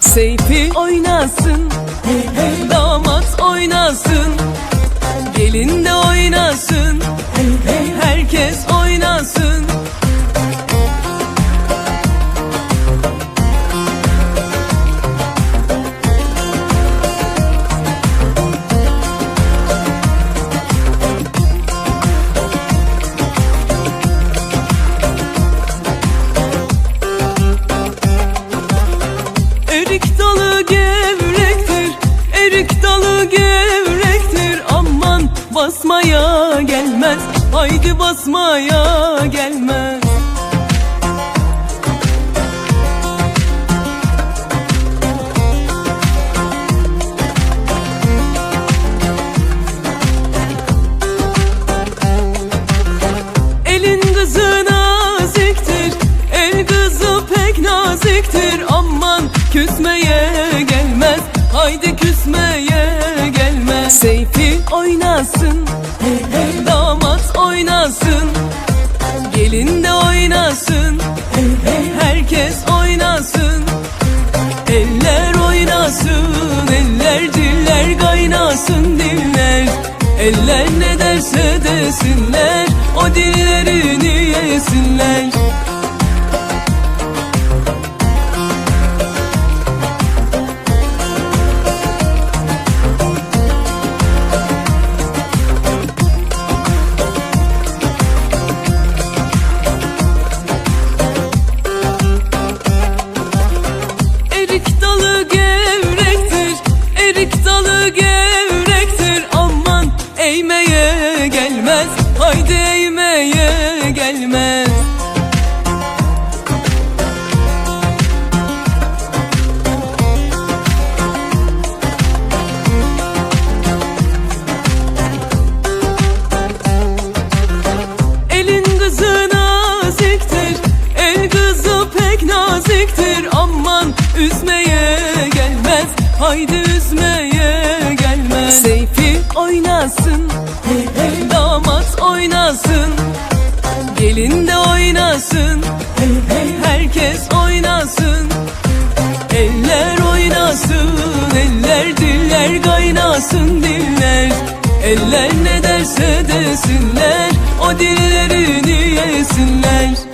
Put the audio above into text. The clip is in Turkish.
Seyfi oynasın Damat oynasın Gelin de oynasın Herkes oynasın dalı gevrektir, erik dalı gevrektir. Aman basmaya gelmez, haydi basmaya gelmez Eller ne derse desinler O dillerini yesinler gelmez, haydi eğmeye gelmez. Elin kızı naziktir El kızı pek naziktir. Aman üzmeye gelmez Haydi üzmeye oynasın. Gelin de oynasın. Herkes oynasın. Eller oynasın Eller diller kaynasın diller. Eller ne derse desinler O dillerini yesinler